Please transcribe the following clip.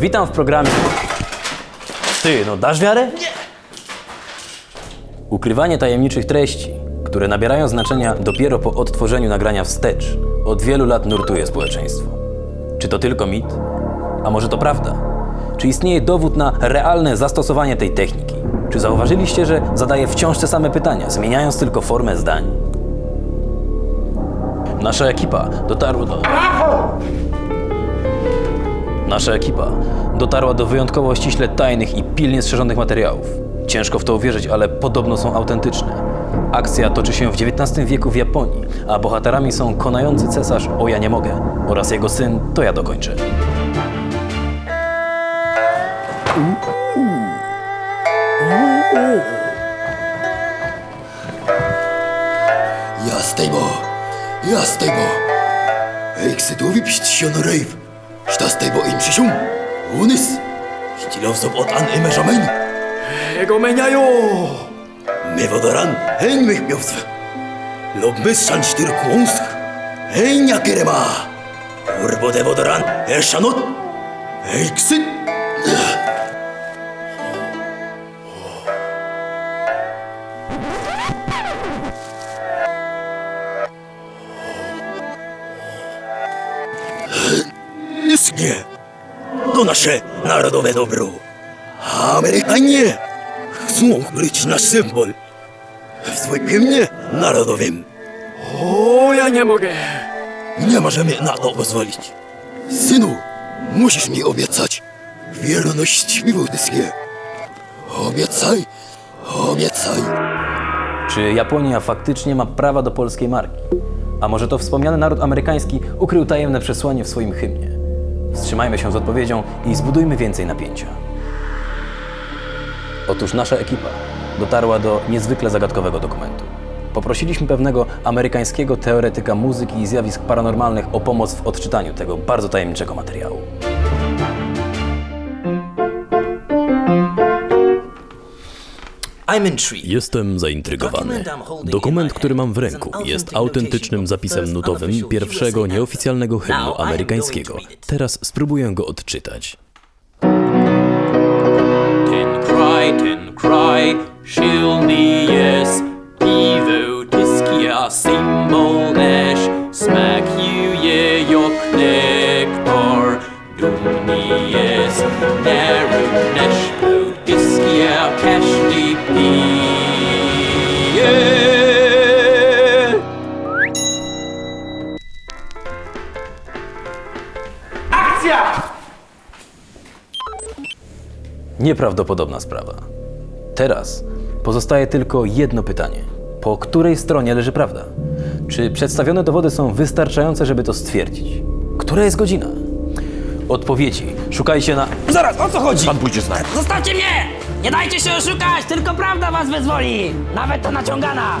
Witam w programie. Ty, no dasz wiarę? Nie! Ukrywanie tajemniczych treści, które nabierają znaczenia dopiero po odtworzeniu nagrania wstecz, od wielu lat nurtuje społeczeństwo. Czy to tylko mit? A może to prawda? Czy istnieje dowód na realne zastosowanie tej techniki? Czy zauważyliście, że zadaje wciąż te same pytania, zmieniając tylko formę zdań? Nasza ekipa dotarła do. Nasza ekipa dotarła do wyjątkowo ściśle tajnych i pilnie strzeżonych materiałów. Ciężko w to uwierzyć, ale podobno są autentyczne. Akcja toczy się w XIX wieku w Japonii, a bohaterami są konający cesarz O ja nie mogę oraz jego syn To ja dokończę. Ястаймо, ястаймо. Эксету випштшон рейв. Dass Deboim Shishum, Unis, Hitilov Sobot an Emma Jamen. Ego Menyayo. Mevodoran, Henmich Biovsv. Lobmissan Stir kuns. Henya Kerema. Urbo Devodoran, Ershanot, Eiksit. Nie, To nasze narodowe dobro. Amerykanie chcą być nasz symbol w swoim mnie narodowym. O, ja nie mogę. Nie możemy na to pozwolić. Synu, musisz mi obiecać wierność miłudyskie. Obiecaj, obiecaj. Czy Japonia faktycznie ma prawa do polskiej marki? A może to wspomniany naród amerykański ukrył tajemne przesłanie w swoim hymnie? Wstrzymajmy się z odpowiedzią i zbudujmy więcej napięcia. Otóż nasza ekipa dotarła do niezwykle zagadkowego dokumentu. Poprosiliśmy pewnego amerykańskiego teoretyka muzyki i zjawisk paranormalnych o pomoc w odczytaniu tego bardzo tajemniczego materiału. I'm intrigued. Jestem zaintrygowany. Dokument, który mam w ręku, jest autentycznym zapisem nutowym pierwszego nieoficjalnego hymnu amerykańskiego. Teraz spróbuję go odczytać. Ten cry, ten cry, silny jest Piwotiskia symbol nasz Smakuje jak nektar Dumny jest Nieprawdopodobna sprawa. Teraz pozostaje tylko jedno pytanie. Po której stronie leży prawda? Czy przedstawione dowody są wystarczające, żeby to stwierdzić? Która jest godzina? Odpowiedzi szukajcie na. Zaraz, o co chodzi? Pan pójdzie z nami. Zostawcie mnie! Nie dajcie się oszukać, tylko prawda was wyzwoli! Nawet ta naciągana!